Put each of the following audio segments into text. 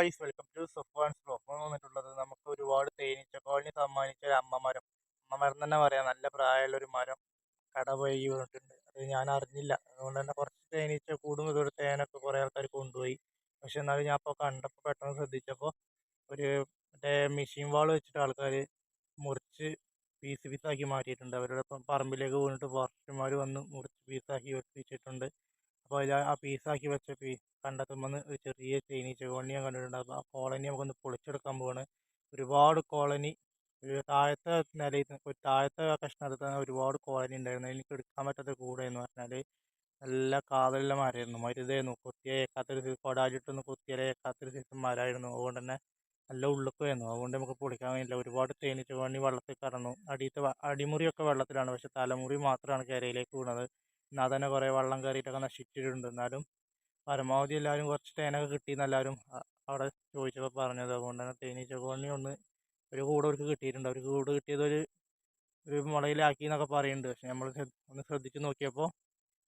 Guys welcome to സുഫാൻസ് blog അപ്പോൾ വന്നിട്ടുള്ളത് നമുക്ക് ഒരുപാട് തേനീച്ച കോളനി സമ്മാനിച്ച ഒരു അമ്മ മരം. തന്നെ പറയാം. നല്ല പ്രായമുള്ള ഒരു മരം കട പോയി വീണിട്ടുണ്ട് അത് ഞാൻ അറിഞ്ഞില്ല. അതുകൊണ്ട് തന്നെ കുറച്ച് തേനീച്ച കൂടും. ഇതൊരു തേനൊക്കെ കുറേ ആൾക്കാർ കൊണ്ടുപോയി. പക്ഷെ എന്നാലും ഞാൻ അപ്പോൾ കണ്ടപ്പോൾ പെട്ടെന്ന് ശ്രദ്ധിച്ചപ്പോൾ ഒരു മറ്റേ മെഷീൻ വാൾ വെച്ചിട്ട് ആൾക്കാർ മുറിച്ച് പീസ് പീസാക്കി മാറ്റിയിട്ടുണ്ട്. അവരുടെ പറമ്പിലേക്ക് വീണിട്ട് ഫോറസ്റ്റുമാർ വന്ന് മുറിച്ച് പീസാക്കി വെച്ചിട്ടുണ്ട് അപ്പോൾ അതിൽ ആ പീസാക്കി വെച്ച പീസ് കണ്ടെത്തുമ്പോൾ ഒരു ചെറിയ തേനീച്ച കോളനി ഞാൻ കണ്ടിട്ടുണ്ട് അപ്പോൾ ആ കോളനി നമുക്കൊന്ന് പൊളിച്ചെടുക്കാൻ പോവാണ്. ഒരുപാട് കോളനി ഒരു താഴത്തെ നിലയിൽ ഒരു താഴത്തെ കഷ്ണത്തിൽ തന്നെ ഒരുപാട് കോളനി ഉണ്ടായിരുന്നു. എനിക്ക് എടുക്കാൻ പറ്റാത്ത കൂടെ എന്ന് പറഞ്ഞാൽ നല്ല കാതലുള്ള മരമായിരുന്നു. മരുതായിരുന്നു കൊത്തിയ ഏക്കാത്തൊരു സീസൺ കൊടാലിട്ടൊന്ന് കുത്തിയാലേ ഏക്കാത്തൊരു സീസൺ മരമായിരുന്നു. അതുകൊണ്ട് തന്നെ നല്ല ഉള്ളുക്കുമായിരുന്നു. അതുകൊണ്ട് നമുക്ക് പൊളിക്കാൻ കഴിയില്ല. ഒരുപാട് തേനീച്ച കോളനി വെള്ളത്തിൽ കടന്നു. അടിയത്തെ അടിമുറിയൊക്കെ വെള്ളത്തിലാണ്. പക്ഷെ തലമുറി മാത്രമാണ് കരയിലേക്ക് വീണത്. എന്നാൽ തന്നെ കുറേ വെള്ളം കയറിയിട്ടൊക്കെ നശിച്ചിട്ടുണ്ട്. എന്നാലും പരമാവധി എല്ലാവരും കുറച്ച് തേനൊക്കെ കിട്ടിയെന്ന് എല്ലാവരും അവിടെ ചോദിച്ചപ്പോൾ പറഞ്ഞത്. അതുകൊണ്ട് തന്നെ തേനീച്ച കോളനി ഒന്ന് ഒരു കൂട് അവർക്ക് കിട്ടിയിട്ടുണ്ട്. അവർക്ക് കൂട് കിട്ടിയത് ഒരു ഒരു മുളയിലാക്കി എന്നൊക്കെ പറയുന്നുണ്ട് പക്ഷെ നമ്മൾ ഒന്ന് ശ്രദ്ധിച്ച് നോക്കിയപ്പോൾ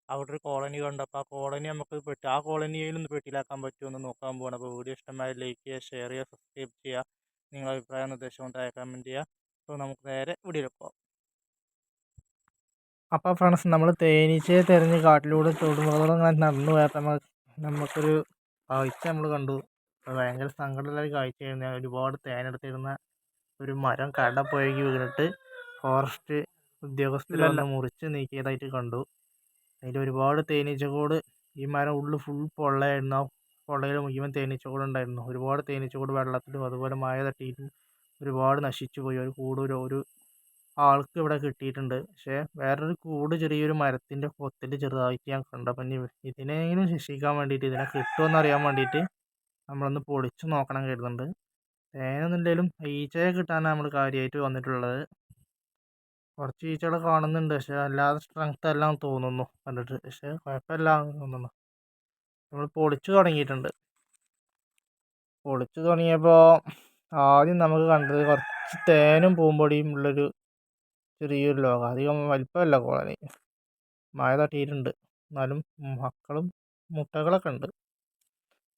അവിടെ ഒരു കോളനി കണ്ടപ്പോൾ ആ കോളനി നമുക്ക് പെട്ടി ആ കോളനിയിലൊന്ന് പെട്ടിയിലാക്കാൻ പറ്റുമെന്ന് നോക്കാൻ പോകണം അപ്പോൾ വീഡിയോ ഇഷ്ടമായ ലൈക്ക് ചെയ്യുക ഷെയർ ചെയ്യുക സബ്സ്ക്രൈബ് ചെയ്യുക. നിങ്ങളുടെ അഭിപ്രായ നിർദ്ദേശവും താഴെ കമന്റ് ചെയ്യുക. അപ്പോൾ നമുക്ക് നേരെ വീഡിയോയിൽ പോകാം അപ്പോൾ ഫ്രണ്ട്സ് നമ്മൾ തേനീച്ചയെ തിരഞ്ഞ് കാട്ടിലൂടെ തൊടുമുറകളും അങ്ങനെ നടന്നു പോയപ്പോൾ നമ്മൾ നമുക്കൊരു കാഴ്ച നമ്മൾ കണ്ടു. അത് ഭയങ്കര സങ്കടമുള്ള ഒരു കാഴ്ചയായിരുന്നു. ഒരുപാട് തേനെടുത്തിരുന്ന ഒരു മരം കട പുഴകി വീണിട്ട് ഫോറസ്റ്റ് ഉദ്യോഗസ്ഥരെല്ലാം മുറിച്ച് നീക്കിയതായിട്ട് കണ്ടു. അതിൽ ഒരുപാട് തേനീച്ചക്കോട് ഈ മരം ഉള്ളിൽ ഫുൾ പൊള്ളയായിരുന്നു. ആ പൊള്ളയിൽ മുഴുവൻ തേനീച്ചക്കൂട് ഉണ്ടായിരുന്നു. ഒരുപാട് തേനീച്ചക്കൂട് വെള്ളത്തിലും അതുപോലെ മഴ തട്ടിയിട്ടും ഒരുപാട് നശിച്ചു പോയി. ഒരു കൂടൊരു ഒരു ആൾക്ക് ഇവിടെ കിട്ടിയിട്ടുണ്ട്. പക്ഷേ വേറൊരു കൂട് ചെറിയൊരു മരത്തിന്റെ കൊത്തിൽ ചെറുതായിട്ട് ഞാൻ കണ്ടു. അപ്പം ഇനി ഇതിനെങ്കിലും ശിക്ഷിക്കാൻ വേണ്ടിയിട്ട് ഇതിനെ കിട്ടുമെന്ന് അറിയാൻ വേണ്ടിയിട്ട് നമ്മളൊന്ന് പൊളിച്ചു നോക്കണം കരുതുന്നുണ്ട്. തേനൊന്നുമില്ലെങ്കിലും ഈച്ചയെ കിട്ടാനാണ് നമ്മൾ കാര്യമായിട്ട് വന്നിട്ടുള്ളത്. കുറച്ച് ഈച്ചകൾ കാണുന്നുണ്ട്. പക്ഷേ അല്ലാതെ സ്ട്രെങ്ത് എല്ലാം തോന്നുന്നു കണ്ടിട്ട്. പക്ഷേ കുഴപ്പമില്ല തോന്നുന്നു. നമ്മൾ പൊളിച്ചു തുടങ്ങിയിട്ടുണ്ട്. പൊളിച്ചു തുടങ്ങിയപ്പോൾ ആദ്യം നമുക്ക് കണ്ടത് കുറച്ച് തേനും പൂമ്പൊടിയും ഉള്ളൊരു ചെറിയൊരു ലോകം. അധികം വലിപ്പമല്ല കോളനി. മഴ തട്ടിയിട്ടുണ്ട്. എന്നാലും മക്കളും മുട്ടകളൊക്കെ ഉണ്ട്.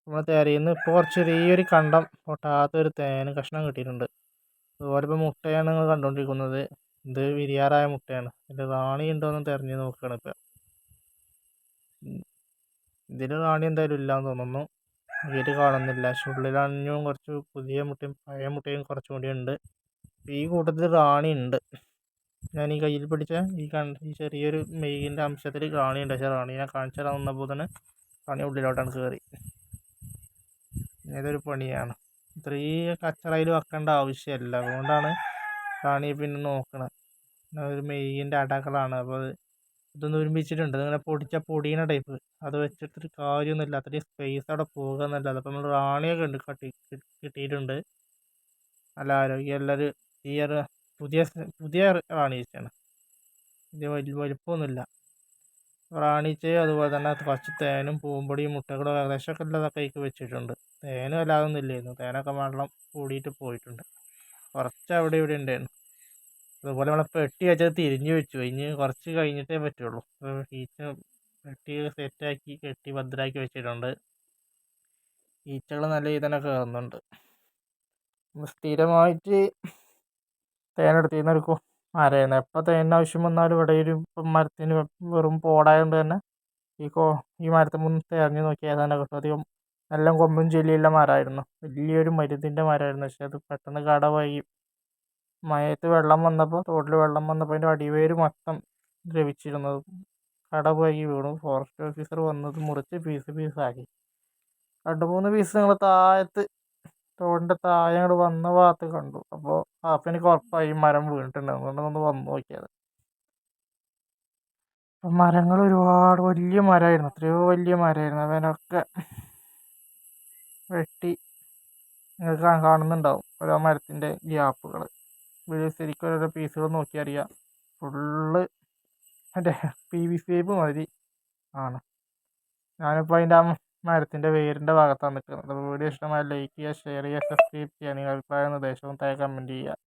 നമ്മൾ തിരയുന്ന ഇപ്പോൾ കുറച്ച് ചെറിയൊരു കണ്ടം പൊട്ടാത്തൊരു തേന് കഷ്ണം കിട്ടിയിട്ടുണ്ട്. അതുപോലെ ഇപ്പോൾ മുട്ടയാണ് നിങ്ങൾ കണ്ടുകൊണ്ടിരിക്കുന്നത് ഇത് വിരിയാറായ മുട്ടയാണ്. ഇതിന്റെ റാണി ഉണ്ടോ എന്ന് തിരഞ്ഞ് നോക്കുകയാണ് ഇപ്പോൾ ഇതിൽ റാണി എന്തായാലും ഇല്ലയെന്ന് തോന്നുന്നു. ഇതിൽ കാണുന്നില്ല. പക്ഷെ കുറച്ച് പുതിയ മുട്ടയും പഴയ മുട്ടയും കുറച്ചും കൂടി ഉണ്ട്. ഈ കൂട്ടത്തിൽ റാണി ഉണ്ട്. ഞാൻ ഈ കയ്യിൽ പിടിച്ച ഈ കണ്ട ഈ ചെറിയൊരു മെയ്യിന്റെ അംശത്തിൽ റാണിയുണ്ട്. പക്ഷേ റാണീനെ കാണിച്ചു തരാൻ വന്നപ്പോൾ തന്നെ റാണി ഉള്ളിലോട്ടാണ് കയറി ഏതൊരു പണിയാണ്. ഇത്രയും കച്ചറയിൽ വെക്കേണ്ട ആവശ്യമല്ല. അതുകൊണ്ടാണ് റാണി പിന്നെ നോക്കണത് ഒരു മെയ്യിന്റെ അടകളാണ്. അപ്പോൾ അത് ഇതൊന്ന് ഒരുമിച്ചിട്ടുണ്ട്. ഇങ്ങനെ പൊടിച്ച പൊടിയണ ടൈപ്പ്. അത് വെച്ചിട്ടൊരു കാര്യമൊന്നുമില്ല. അത്രയും സ്പേസ് അവിടെ പോകുക എന്നല്ലാതെ അപ്പോൾ നമ്മൾ റാണിയൊക്കെ ഉണ്ട്. കട്ടി കിട്ടിയിട്ടുണ്ട്. നല്ല ആരോഗ്യമുള്ളൊരു ഈ ഒരു പുതിയ പുതിയ റാണീച്ചയാണ്. ഇത് വലിയ വലിപ്പമൊന്നുമില്ല. റാണീച്ചയും അതുപോലെ തന്നെ കുറച്ച് തേനും പൂമ്പൊടിയും മുട്ടകളും ഏകദേശമൊക്കെ ഉള്ളതൊക്കെ അതിലേക്ക് വെച്ചിട്ടുണ്ട്. തേനും അല്ലാതെ ഒന്നും ഇല്ലായിരുന്നു. തേനൊക്കെ വെള്ളം കൂടിയിട്ട് പോയിട്ടുണ്ട്. കുറച്ച് അവിടെ ഇവിടെ ഉണ്ടായിരുന്നു. അതുപോലെ നമ്മളെ പെട്ടി വെച്ചത് തിരിഞ്ഞു വെച്ചു. ഇനി കുറച്ച് കഴിഞ്ഞിട്ടേ പറ്റുള്ളൂ. ഈച്ച പെട്ടി സെറ്റാക്കി കെട്ടി ഭദ്രമാക്കി വെച്ചിട്ടുണ്ട്. ഈച്ചകൾ നല്ല രീതിയിൽ തന്നെ കയറുന്നുണ്ട് സ്ഥിരമായിട്ട് തേനെടുത്തിരുന്ന ഒരു മരേന്ന് എപ്പോൾ തേനിന് ആവശ്യം വന്നാലും ഇവിടെ ഒരു മരത്തിന് വെറും പോടായതുകൊണ്ട് തന്നെ ഈ കോ ഈ മരത്തിൽ മുൻ തെരഞ്ഞു നോക്കിയാൽ തന്നെ കിട്ടും. അധികം നല്ല കൊമ്പും ചെല്ലിയുള്ള മരമായിരുന്നു. വലിയൊരു മരുന്നിന്റെ മരമായിരുന്നു. പക്ഷെ അത് പെട്ടെന്ന് കട പോയി മഴയത്ത് വെള്ളം വന്നപ്പോൾ തോട്ടിൽ വെള്ളം വന്നപ്പോൾ അതിന്റെ അടിവേര് മൊത്തം ദ്രവിച്ചിരുന്നത് കട പോയി വീണു. ഫോറസ്റ്റ് ഓഫീസർ വന്നത് മുറിച്ച് പീസ് പീസാക്കി. രണ്ട് മൂന്ന് പീസ് ഞങ്ങൾ താഴത്ത് തോടിന്റെ താഴെ അങ്ങോട്ട് വന്ന ഭാഗത്ത് കണ്ടു. അപ്പോൾ അപ്പം എനിക്ക് ഉറപ്പായി മരം വീണിട്ടുണ്ട്. അതുകൊണ്ട് ഒന്ന് വന്ന് നോക്കിയത്. അപ്പം മരങ്ങൾ ഒരുപാട് വലിയ മരമായിരുന്നു. എത്രയോ വലിയ മരമായിരുന്നു. അവനൊക്കെ വെട്ടി നിങ്ങൾക്ക് കാണുന്നുണ്ടാവും. ഓരോ മരത്തിന്റെ ഗ്യാപ്പുകൾ. വീട് ശരിക്കും ഓരോ പീസുകൾ നോക്കിയറിയാം ഫുള്ള് മറ്റേ പി വി സി പൈപ്പ് മാതിരി ആണ്. ഞാനിപ്പോൾ അതിന്റെ മരത്തിന്റെ വേരിന്റെ ഭാഗത്താണ് നിൽക്കുന്നത്. വീഡിയോ ഇഷ്ടമായ ലൈക്ക് ചെയ്യുക ഷെയർ ചെയ്യുക സബ്സ്ക്രൈബ് ചെയ്യുക. നിങ്ങളുടെ അഭിപ്രായ നിർദ്ദേശവും താഴെ കമന്റ് ചെയ്യുക.